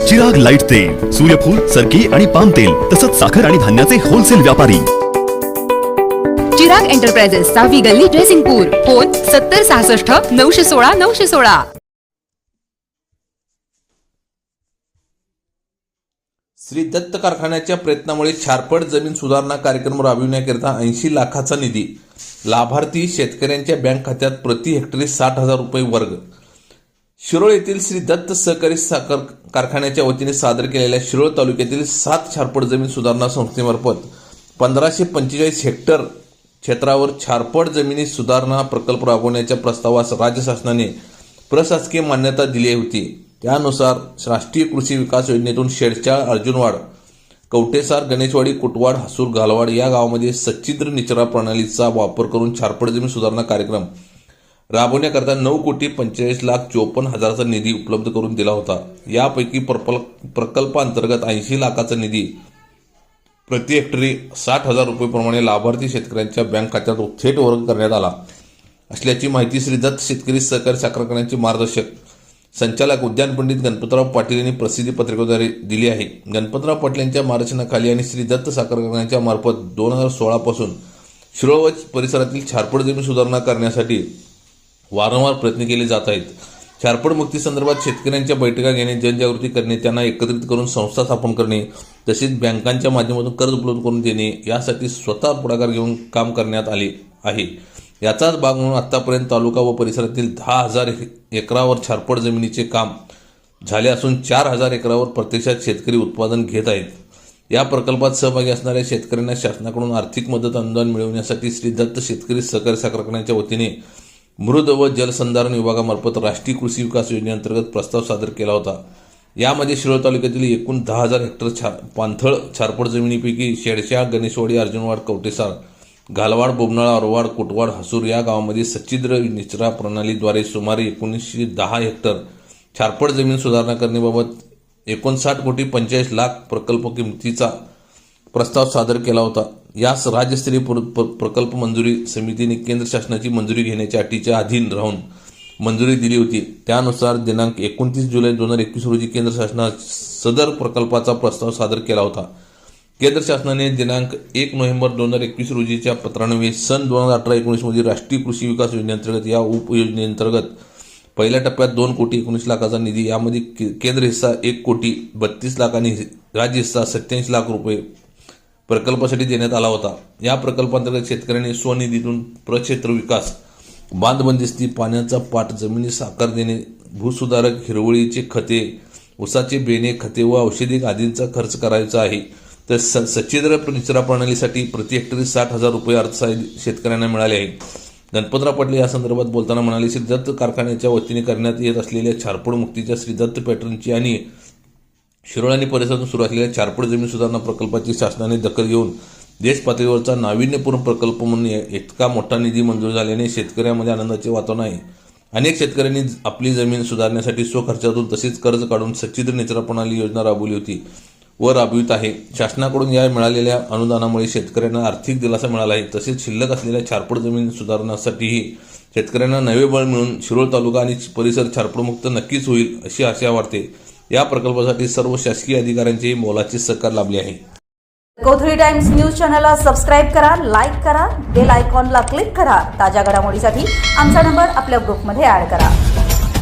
Chirag light तेल सूर्यफूल सरकी आणि पाम तेल तसंच साखर आणि धान्याचे होलसेल व्यापारी. चिराग एंटरप्राइजेस सहावी गल्ली ड्रेसिंगपूर फोन सत्तर सहासष्ट नऊशे सोळा नऊशे सोळा. श्री दत्त कारखान्याच्या प्रयत्नामुळे छारपड जमीन सुधारणा कार्यक्रम राबविण्याकरिता ऐंशी लाखाचा निधी. लाभार्थी शेतकऱ्यांच्या बँक खात्यात प्रति हेक्टरी साठ हजार रुपये वर्ग. शिरोळ येथील श्री दत्त सहकारी साखर कारखान्याच्या वतीने सादर केलेल्या शिरोळ तालुक्यातील सात छारपड जमीन सुधारणा संस्थेमार्फत पंधराशे पंचेचाळीस हेक्टर क्षेत्रावर छारपड जमिनी सुधारणा प्रकल्प राबवण्याच्या प्रस्तावास राज्य शासनाने प्रशासकीय मान्यता दिली होती. त्यानुसार राष्ट्रीय कृषी विकास योजनेतून शेडचाळ अर्जुनवाड कवटेसार गणेशवाडी कुटवाड हसूर घालवाड या गावामध्ये सच्छिद्र निचरा प्रणालीचा वापर करून छारपड जमीन सुधारणा कार्यक्रम राबवण्याकरता नऊ कोटी पंचेचाळीस लाख चोपन्न हजाराचा निधी उपलब्ध करून दिला होता. यापैकी प्रपल प्रकल्पांतर्गत ऐंशी लाखाचा निधी प्रति हेक्टरी साठ हजार रुपयेप्रमाणे लाभार्थी शेतकऱ्यांच्या बँक खात्यात थेट वर्ग करण्यात आला. असल्याची माहिती श्री दत्त शेतकरी सहकारी साखर मार्गदर्शक संचालक उद्यान पंडित गणपतराव पाटील यांनी प्रसिद्धी पत्रिकेद्वारे दिली आहे. गणपतराव पाटील यांच्या मार्गदर्शनाखाली आणि श्री दत्त साखर मार्फत दोन हजार सोळापासून शिरोळ परिसरातील छारपड जमीन सुधारणा करण्यासाठी वारंवार प्रयत्न केले जात आहेत. छारपड मुक्ती संदर्भात शेतकऱ्यांच्या बैठका घेणे जनजागृती करणे त्यांना एकत्रित करून संस्था स्थापन करणे तसेच बँकांच्या माध्यमातून कर्ज उपलब्ध करून देणे यासाठी स्वतः पुढाकार घेऊन काम करण्यात आले आहे. याचाच भाग म्हणून आतापर्यंत तालुका व परिसरातील दहा हजार एकरावर छारपड जमिनीचे काम झाले असून चार हजार एकरावर प्रत्यक्षात शेतकरी उत्पादन घेत आहेत. या प्रकल्पात सहभागी असणाऱ्या शेतकऱ्यांना शासनाकडून आर्थिक मदत अनुदान मिळवण्यासाठी श्री दत्त शेतकरी सहकारी साखर कारखान्याच्या वतीने मृद व जलसंधारण विभागामार्फत राष्ट्रीय कृषी विकास योजनेअंतर्गत प्रस्ताव सादर केला होता. यामध्ये शिरोळ तालुक्यातील एकूण दहा हजार हेक्टर छा पांथळ छारपड जमिनीपैकी शेडशा गणेशवाडी अर्जुनवाड कवटेसार घालवाड बोबनाळा अरवाड कोटवाड हसूर या गावामध्ये सच्छिद्र निचरा प्रणालीद्वारे सुमारे एकोणीसशे दहा हेक्टर छारपड जमीन सुधारणा करण्याबाबत एकोणसाठ कोटी पंचेचाळीस लाख प्रकल्प किमतीचा प्रस्ताव सादर केला होता. यास राज्यस्तरीय प्रकल्प मंजुरी समितीने केंद्र शासनाची मंजुरी घेण्याच्या अटीच्या अधीन राहून मंजुरी दिली होती. त्यानुसार दिनांक एकोणतीस जुलै दोन हजार एकवीस रोजी केंद्र शासनात सदर प्रकल्पाचा प्रस्ताव सादर केला होता. केंद्र शासनाने दिनांक एक नोव्हेंबर दोन हजार एकवीस रोजीच्या पत्रान्वये सन दोन हजार अठरा एकोणीसमध्ये राष्ट्रीय कृषी विकास योजनेअंतर्गत या उपयोजनेअंतर्गत पहिल्या टप्प्यात दोन कोटी एकोणीस लाखाचा निधी यामध्ये के- केंद्र हिस्सा एक कोटी बत्तीस लाख आणि राज्य हिस्सा सत्याऐंशी लाख रुपये प्रकल्पासाठी देण्यात आला होता. या प्रकल्पांतर्गत शेतकऱ्यांनी स्वनिधीतून प्रक्षेत्र विकास बांध बंदिस्ती पाण्याचा पाट जमिनी साकार देणे भूसुधारक हिरवळीचे खते उसाचे बेणे खते व औषधी आदींचा खर्च करायचा आहे. तर स सच्छिद्र निचरा प्रणालीसाठी प्रति हेक्टरी साठ हजार रुपये अर्थसहाय्य शेतकऱ्यांना मिळाले आहे. गणपतराव पाटील या संदर्भात बोलताना म्हणाले श्री दत्त कारखान्याच्या वतीने करण्यात येत असलेल्या छारपड मुक्तीच्या श्री दत्त पॅटर्नची आणि शिरोळ आणि परिसरातून सुरू असलेल्या चारपड जमीन सुधारणा प्रकल्पाची शासनाने दखल घेऊन देश पातळीवरचा नाविन्यपूर्ण प्रकल्प म्हणून इतका मोठा निधी मंजूर झाल्याने शेतकऱ्यांमध्ये आनंदाचे वातावरण आहे. अनेक शेतकऱ्यांनी आपली जमीन सुधारण्यासाठी स्वखर्चातून तसेच कर्ज काढून सच्छिद्र निचरा प्रणाली योजना राबवली होती व राबवित आहे. शासनाकडून या मिळालेल्या अनुदानामुळे शेतकऱ्यांना आर्थिक दिलासा मिळाला आहे. तसेच शिल्लक असलेल्या छारपड जमीन सुधारण्यासाठीही शेतकऱ्यांना नवे बळ मिळून शिरोळ तालुका आणि परिसर छारपडमुक्त नक्कीच होईल अशी आशा वाटते. या प्रकल्पासाठी सर्व शासकीय अधिकाऱ्यांची मोलाची सकार लाभली आहे. कोथळी टाइम्स न्यूज चॅनलला सबस्क्राईब करा लाईक करा बेल आयकॉनला क्लिक करा. ताज्या घडामोडीसाठी आमचा नंबर आपल्या ग्रुपमध्ये ऍड करा.